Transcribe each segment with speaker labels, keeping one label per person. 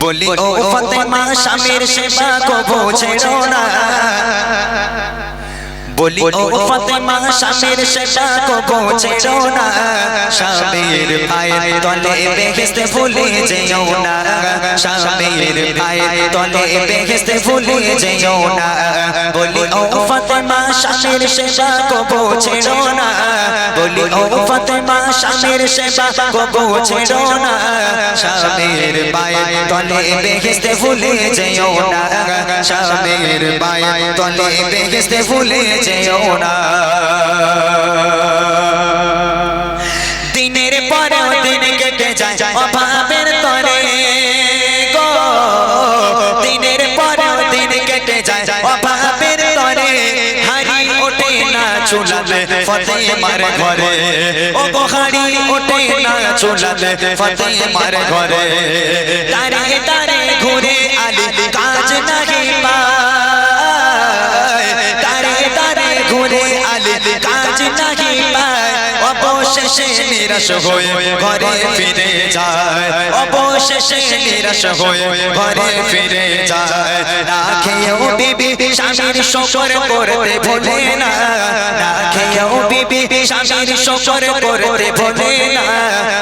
Speaker 1: বলি ও ফতেমা স্বামীর সেবা কবো ছেড়ো না। বলি ও ফাতেমা স্বামীর সেবা কবো ছেড়ো না। স্বামীর পায়ের তলে বেহেস্তে ভুলে যেও না। স্বামীর পায়ের তলে বেহেস্তে ভুলে যেও না। বলি ও ফাতেমা স্বামীর সেবা কবো ছেড়ো না। বলি ও ফাতেমা স্বামীর সেবা কবো ছেড়ো না। স্বামীর পায়ের তলে বেহেস্তে ভুলে যেও না। স্বামীর পায়ের তলে বেহেস্তে ভুলে যেও না। দিনের পরে দিন কেটে যায় অভাবের তরে গো। দিনের পরে দিন কেটে যায় অভাবের তরে। হারি ওঠে না চুলালে ফতে মারে ঘরে। ও গো হারি ওঠে না চুলালে ফতে মারে ঘরে। তারে তারে ঘুরে আলি, কাজ নাহি পায়। কাজ নাহি পায় অবশেষে নিরাশ হয়ে ঘরে ফিরে যায়। অবশেষে নিরাশ হয়ে ঘরে ফিরে যায়। না খেয়েও বিবি স্বামীর শকর করতে ভোলে না। না খেয়েও বিবি স্বামীর শকর করতে ভোলে না।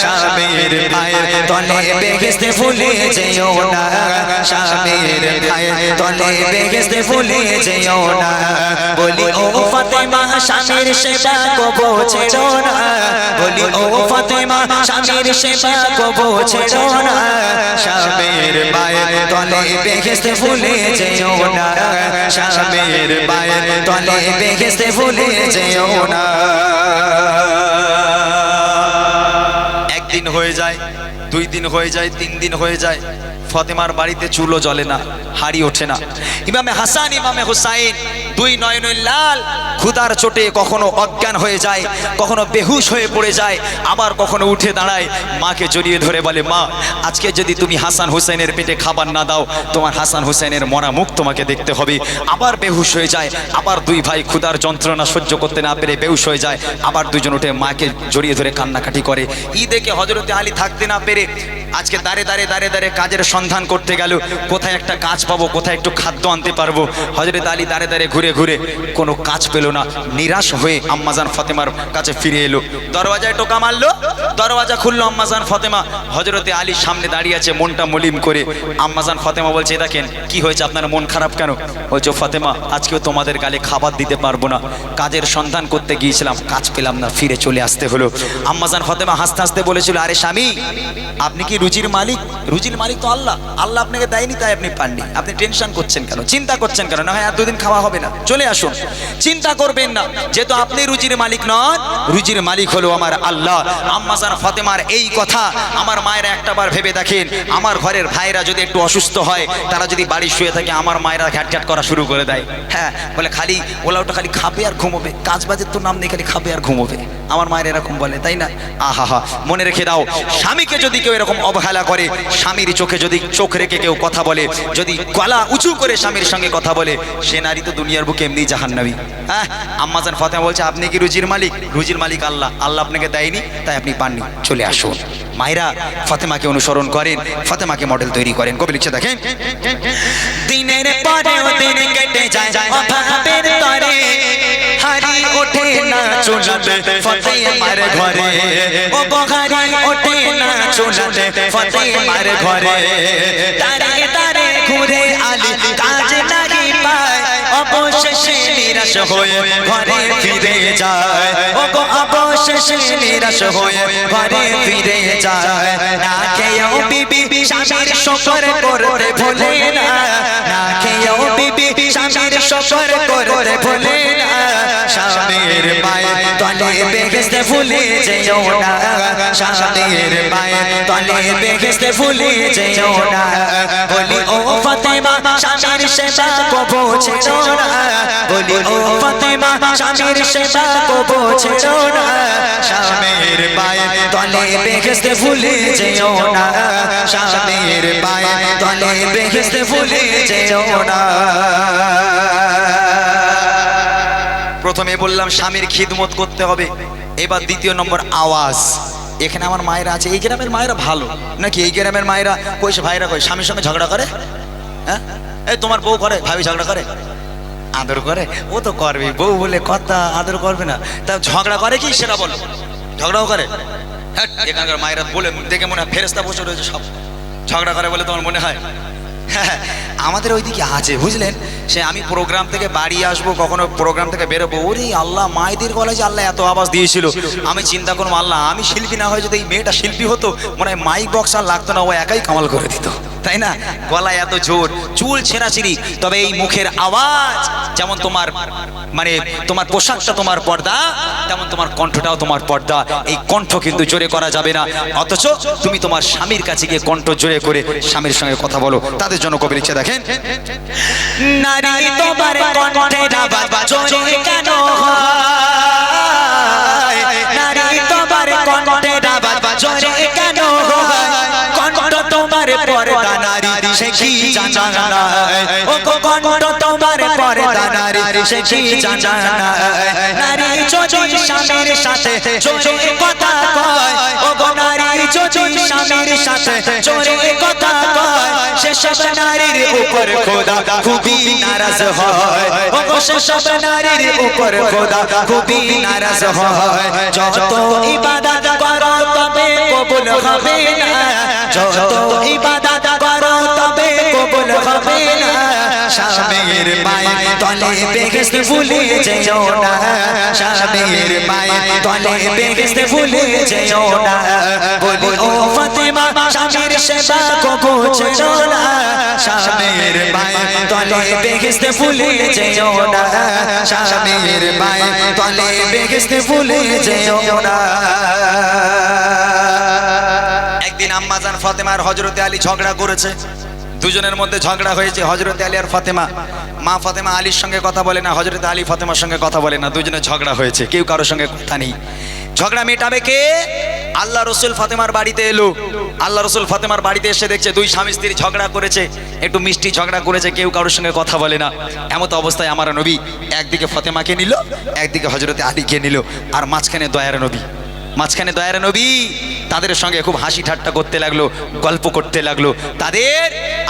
Speaker 1: স্বামীর পায়ের তলে বেহেস্তে ভুলে যেও না। স্বামীর পায়ের তলে বেহেস্তে ভুলে যেও না। বলি, ও ফাতেমা, স্বামীর সেবা কবো ছেড়ো না। বলি, ও ফাতেমা, স্বামীর সেবা কবো ছেড়ো না। স্বামীর তলে বেহেস্তে যেও না। স্বামীর তলে বেহেস্তে যেও না। একদিন হয়ে যায়, দুই দিন হয়ে যায়, তিন দিন হয়ে যায়। ফতেমার বাড়িতে চুলো জ্বলে না, হাড়ি ওঠে না। ইমামে হাসান, ইমামে হুসাইন দুই নয়নের লাল। ক্ষুদার চোটে কখনো অজ্ঞান হয়ে যায়, কখনো বেহুশ হয়ে পড়ে যায়, আবার কখনো উঠে দাঁড়ায়। মাকে জড়িয়ে ধরে বলে, মা, আজকে যদি তুমি হাসান হুসেনের পেটে খাবার না দাও, তোমার হাসান হুসেনের মরা মুখ তোমাকে দেখতে হবে। আবার বেহুশ হয়ে যায়, আবার দুই ভাই ক্ষুদার যন্ত্রণা সহ্য করতে না পেরে বেহুশ হয়ে যায়, আবার দুজন উঠে মাকে জড়িয়ে ধরে কান্নাকাটি করে। ই দেখে হজরতে আলী থাকতে না পেরে আজকে দাঁড়ে দাঁড়ে দাঁড়ে দাঁড়ে কাজের সন্ধান করতে গেল। কোথায় একটা কাজ পাবো, কোথায় একটু খাদ্য আনতে পারব? হজরত আলী দাঁড়ে দাঁড়ে ঘুরে ঘুরে ঘুরে কোনো কাজ পেল না। নিরাশ হয়ে আম্মাজান ফতেমার কাছে ফিরে এলো। দরওয়াজায় টোকা মারলো। দরওয়াজা খুললো আম্মাজান ফতেমা। হজরতে আলীর সামনে দাঁড়িয়ে আছে, মনটা মলিম করে। আম্মাজান ফতেমা বলছে দেখেন, কি হয়েছে? আপনার মন খারাপ কেন? বলছো, ফতেমা, আজকেও তোমাদের গালে খাবার দিতে পারব না। কাজের সন্ধান করতে গিয়েছিলাম, কাজ পেলাম না, ফিরে চলে আসতে হলো। আম্মাজান ফতেমা হাসতে হাসতে বলেছিল, আরে স্বামী, আপনি কি রুজির মালিক? রুজির মালিক তো আল্লাহ। আল্লাহ আপনাকে দেয়নি, তাই আপনি পাননি। আপনি টেনশন করছেন কেন? চিন্তা করছেন কেন? না হয় আর দুদিন খাওয়া হবে না। চলে আসুন। চিন্তা করবেন না, যেহেতু আপনি রুজির মালিক নন, রুজির মালিক হলো আমার আল্লাহ। আম্মাজান ফতেমার এই কথা আমার মায়েরা একটাবার ভেবে দেখেন। আমার ঘরের ভাইরা যদি একটু অসুস্থ হয়, তারা যদি বাড়ি শুয়ে থাকে, আমার মায়েরা ঘ্যাট ঘ্যাট করা শুরু করে দেয়। হ্যাঁ বলে খালি ওলা ওটা খালি খাবে আর ঘুমোবে। কাজ বাজের তো নাম নেই, খালি খাবে আর ঘুমোবে। আমার মায়ের এরকম বলে, তাই না? আহা হা মনে রেখে দাও, স্বামীকে যদি কেউ এরকম অবহেলা করে, স্বামীর চোখে যদি চোখ রেখে কেউ কথা বলে, যদি গলা উঁচু করে স্বামীর সঙ্গে কথা বলে, সে নারী তো দুনিয়ার বুকে এমনি জাহান্নাবি হ্যাঁ আম্মাজান ফাতেমা বলছে, আপনি কি রুজির মালিক? রুজির মালিক আল্লাহ। আল্লাহ আপনাকে দেয়নি, তাই আপনি পাননি। চলে আসুন। মায়েরা ফাতেমাকে অনুসরণ করেন, ফাতেমাকে মডেল তৈরি করেন। কবি লিখছে, দেখেন। ঘরে। ঘরে আলি অবশেষে নিরাশ হয়ে ঘরে ফিরে যায়। ও গো অবশেষে নিরাশ হয়ে ঘরে ফিরে যায়। না খেয়েও বিবি স্বামীর শকর করতে ভোলে না। না খেয়েও বিবি স্বামীর শকর করতে ভোলে না। স্বামীর পায়ে তলে বেহেস্তে ভুলে যেও না। স্বামীর পায়ে তলে বেহেস্তে ভুলে যেও না। বলি, ও ফাতেমা, স্বামীর সেবা কবো ছেড়ো না। বলি, ও ফাতেমা, স্বামীর সেবা কবো ছেড়ো না। স্বামীর পায়ে তলে বেহেস্তে ভুলে যেও না। স্বামীর পায়ে তলে বেহেস্তে ভুলে যেও না। প্রথমে বললাম স্বামীর খিদমত করতে হবে। এবার দ্বিতীয় নম্বর আওয়াজ। এখানে আমার মায়েরা আছে। এই গ্রামের মায়েরা ভালো। নাকি এই গ্রামের মায়েরা কইসে ভাইরা কই স্বামীর সঙ্গে ঝগড়া করে? হ্যাঁ? এই তোমার বউ করে ভাবি ঝগড়া করে। আদর করে? ও তো করবে বউ বলে কথা আদর করবে না। তা ঝগড়া করে কি? সেটা বলো। ঝগড়াও করে? হ্যাট, এখানকার মায়েরা বলে দেখে মনে হয় ফেরেস্তা বসে রয়েছে সব। ঝগড়া করে বলে তোমার মনে হয়? হ্যাঁ, আমাদের ওইদিকে আছে বুঝলেন? সে আমি প্রোগ্রাম থেকে বাড়ি আসব কখনো প্রোগ্রাম থেকে বেরোবো। ওরে আল্লাহ মায়েদের যে আল্লাহ এত আওয়াজ দিয়েছিল। আমি চিন্তা করব আল্লাহ আমি শিল্পী না হয়ে যদি এই মেয়েটা শিল্পী হতো মনে হয় মাইক বক্স আর লাগতো না ও একাই কামাল করে দিত। তাই না? গলায় এত জোর, চুল ছেঁড়াছিড়ি তবে এই মুখের আওয়াজ, যেমন তোমার মানে তোমার পোশাকটা তোমার পর্দা, তেমন তোমার কণ্ঠটাও তোমার পর্দা। এই কণ্ঠ কিন্তু জোরে করা যাবে না। অথচ তুমি তোমার স্বামীর কাছে গিয়ে কণ্ঠ জোরে করে স্বামীর সঙ্গে কথা বলো। তাদের জন্য কবি লিখছে, দেখেন। নারী কেন সে কি জানা না? ও কণ্ঠ তোমার পর্দা নারী সে কি জানা না? নারী যদি স্বামীর সাথে জোরে কথা কয় ও গো নারী যদি স্বামীর সাথে জোরে কথা কয় সেসব নারীর উপর খোদা খুবই নারাজ হয়। ও গো সেসব নারীর উপর খোদা খুবই নারাজ হয়। যত ইবাদত করো তবে কবুল হবে না। যত ইবাদত করো তবে কবুল হবে না। স্বামীর মায়ের তলে বেগেস্তে ভুলে যেও না। স্বামীর মায়ের তলে বেগেস্তে ভুলে যেও না। বলি ও ফাতেমা স্বামীর সেবা কবু ছেড়ো না। মায়ের তলে বেগেস্তে ভুলে যেও না। তলে বেগেস্তে ভুলে যেও না। একদিন আম্মাজান ফাতেমার হজরতে আলী ঝগড়া করেছে। দুজনের মধ্যে ঝগড়া হয়েছে হজরত আলী আর ফাতেমা। মা ফাতেমা আলীর সঙ্গে কথা বলে না হজরতে আলী ফাতেমার সঙ্গে কথা বলে না, দুজনে ঝগড়া হয়েছে, কেউ কারোর সঙ্গে কথা নেই। ঝগড়া মেটাবে কে? আল্লাহ রসুল ফাতেমার বাড়িতে এলো। আল্লাহ রসুল ফাতেমার বাড়িতে এসে দেখছে দুই স্বামী স্ত্রী ঝগড়া করেছে, একটু মিষ্টি ঝগড়া করেছে, কেউ কারোর সঙ্গে কথা বলে না। এমত অবস্থায় আমার নবী একদিকে ফাতেমাকে নিল, একদিকে হজরতে আলীকে নিল, আর মাঝখানে দয়ার নবী। মাঝখানে দয়ার নবী, তাদের সঙ্গে খুব হাসি ঠাট্টা করতে লাগল, গল্প করতে লাগল। তাদের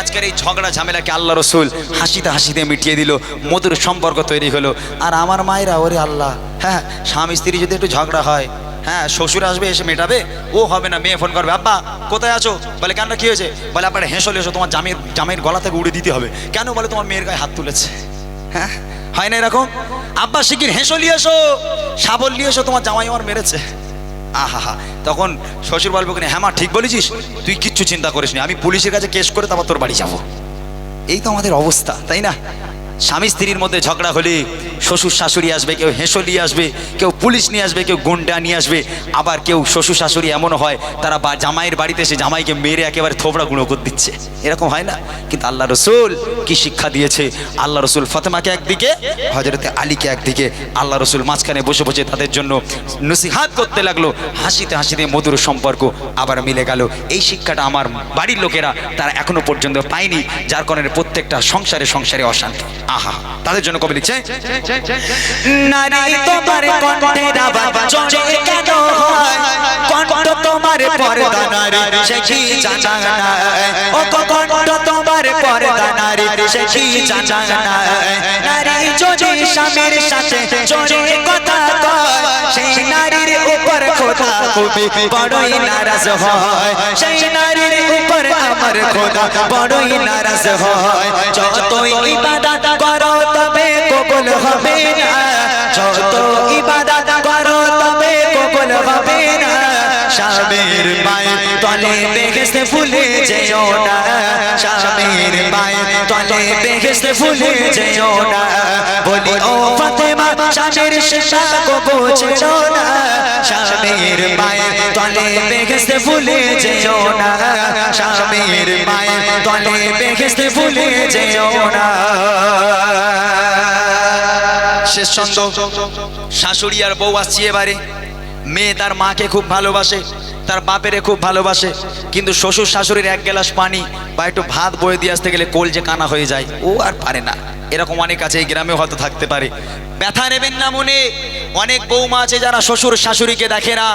Speaker 1: আজকের এই ঝগড়া ঝামেলাকে আল্লাহ রসুল হাসিতে হাসিতে মিটিয়ে দিল, মধুর সম্পর্ক তৈরি হলো। আর আমার মায়েরা, ওরে আল্লাহ হ্যাঁ স্বামী স্ত্রী যদি একটু ঝগড়া হয় হ্যাঁ শ্বশুর আসবে এসে মেটাবে, ও হবে না, মেয়ে ফোন করবে, আব্বা, কোথায় আছো? বলে কেন কি হয়েছে? বলে আপনার হেসলে এসো তোমার জামের জামের গলা থেকে উড়ে দিতে হবে। কেন? বলে, তোমার মেয়ের গায়ে হাত তুলেছে। হ্যাঁ হয় না এরকম? আব্বা, শিগগির হেসো এসো সাবল নিয়ে এসো তোমার জামাই আমার মেরেছে। আহা তখন শ্বশুর বলব কিনা হ্যাঁ মা, ঠিক বলেছিস। তুই কিচ্ছু চিন্তা করিস আমি পুলিশের কাছে কেস করে তারপর তোর বাড়ি যাব। এই তো আমাদের অবস্থা, তাই না? স্বামী স্ত্রীর মধ্যে ঝগড়া হলে শ্বশুর শাশুড়ি আসবে, কেউ হেঁসো নিয়ে আসবে, কেউ পুলিশ নিয়ে আসবে, কেউ গুন্ডা নিয়ে আসবে, আবার কেউ শ্বশুর শাশুড়ি এমনও হয়, তারা বা জামাইয়ের বাড়িতে এসে জামাইকে মেরে একেবারে থোবড়া গুঁড়ো করে দিচ্ছে। এরকম হয় না? কিন্তু আল্লাহ রসুল কি শিক্ষা দিয়েছে? আল্লাহ রসুল ফতেমাকে একদিকে হজরতে আলীকে একদিকে, আল্লাহ রসুল মাঝখানে বসে বসে তাদের জন্য নসিহাত করতে লাগল। হাসিতে হাসিতে মধুর সম্পর্ক আবার মিলে গেল। এই শিক্ষাটা আমার বাড়ির লোকেরা তারা এখনও পর্যন্ত পায়নি, যার কারণে প্রত্যেকটা সংসারে সংসারে অশান্তি। আহা, তাদের জন্য কবি লিখছে, নারী তোমার কণ্ঠের আওয়াজ জোরে কেন হয়? কণ্ঠ তোমার পর্দা নারী, সে কি জানা না ও কণ্ঠ তোমার পর্দা নারী, সে কি জানা নারী যদি স্বামীর সাথে জোরে কথা কয়, সেই নারীর উপর খোদা খুবই বড়ই নারাজ হয়। সেই নারীর উপর আমার খোদা বড়ই নারাজ হয়। যতই ইবাদত করো তবে কবুল হবে না। যত ইবাদত করো তবে কবুল হবে না। স্বামীর মায়ের তলে বেহেস্তে ফুলে যেও না। স্বামীর মায়ের তলে বেহেস্তে ভুলে যেও না। বলি, ও ফাতেমা, স্বামীর শেষা কবু ছেড়ো না। স্বামীর মায়ের তলে বেহেস্তে ভুলে যেও না। স্বামীর মায়ের তলে বেহেস্তে ভুলে যেও না। শেষ ছন্দ। শাশুড়ি আর বউ আসছি এবারে। মেয়ে তার মাকে খুব ভালোবাসে, তার বাপেরে খুব ভালোবাসে, কিন্তু শ্বশুর শাশুড়ির এক গ্লাস পানি বা একটু ভাত বয়ে দিয়ে আসতে গেলে কোল যে কানা হয়ে যায়, ও আর পারে না। এরকম অনেক আছে, এই গ্রামেও হয়তো থাকতে পারে। ব্যথা নেবেন না মনে। অনেক বৌমা আছে যারা শ্বশুর শাশুড়িকে দেখে না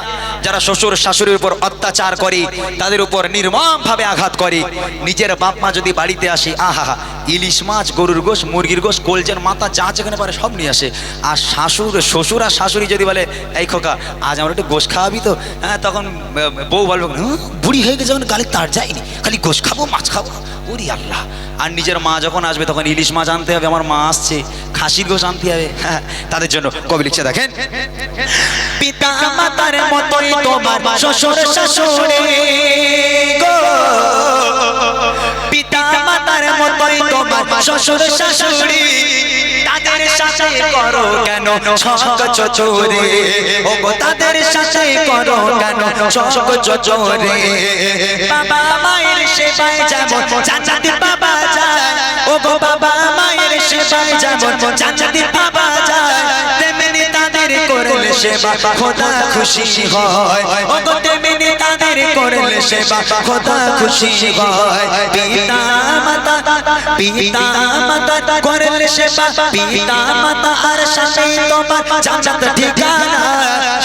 Speaker 1: যারা শ্বশুর শাশুড়ির উপর অত্যাচার করে তাদের উপর নির্মম ভাবে আঘাত করে। নিজের বাপ মা যদি বাড়িতে আসে আহা ইলিশ মাছ গরুর গোশ মুরগির গোশ কোলজের মাথা যা যেখানে পারে সব নিয়ে আসে। আর শাশুর শ্বশুর আর শাশুড়ি যদি বলে এই খোকা আজ আমার একটু গোশ খাওয়াবি তো? হ্যাঁ তখন বউ বলবে "হুঁ, বুড়ি হয়ে গেছে যখন গালে তার যায়নি খালি গোশ খাব মাছ খাব। ওরি আল্লাহ। আর নিজের মা যখন আসবে, তখন ইলিশ মাছ আনতে হবে, আমার মা আসছে, খাসির গোশ আনতে হবে। হ্যাঁ তাদের জন্য কবি লিখছে, দেখেন। পিতা মাতার মতোই তোমার শ্বশুর শাশুড়ি গো। পিতা মাতার মতোই তোমার শ্বশুর শাশুড়ি। তাদের সাথে করো কেন ছক চচরে? ও গো তাদের সাথে করো কেন ছক চচরে? বাবা সেবায় যাব চাচাতি বাবা যায়। ও গো বাবা মায়ের সেবায় যাব চাচাতি বাবা সেবা খোদা খুশি হয়। ও গো তাদের করলে সেবা খোদা খুশি হয়। পিতা মাতা পিতা মাতা করলে সেবা পিতা মাতা আর স্বামী তোমার জান্নাত ঠিকানা।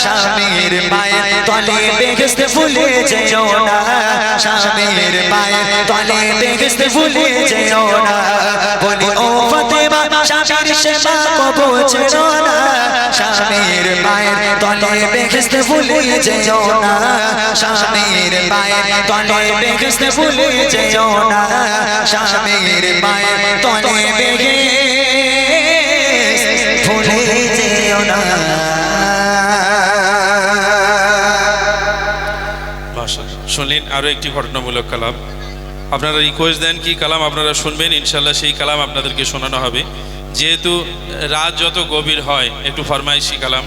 Speaker 1: স্বামীর মায়ের তলে বেহেশতে ভুলে যেও না। স্বামীর মায়ের তলে বেহেশতে ভুলে যেও না। বলি, ও ফাতেমা স্বামীর সেবা কবো ছেড়ো না। মায়ের তলে ভুলে যেও না। মায়ের তলে ভুলে যেও না। মায়ের তলে ভুলে যেও না।
Speaker 2: শুনলেন আরও একটি ঘটনামূলক কালাম। আপনারা রিকোয়েস্ট দেন কি কালাম আপনারা শুনবেন ইনশাল্লাহ সেই কালাম আপনাদেরকে শোনানো হবে। যেহেতু রাত যত গভীর হয়, একটু ফরমাইশি কালাম।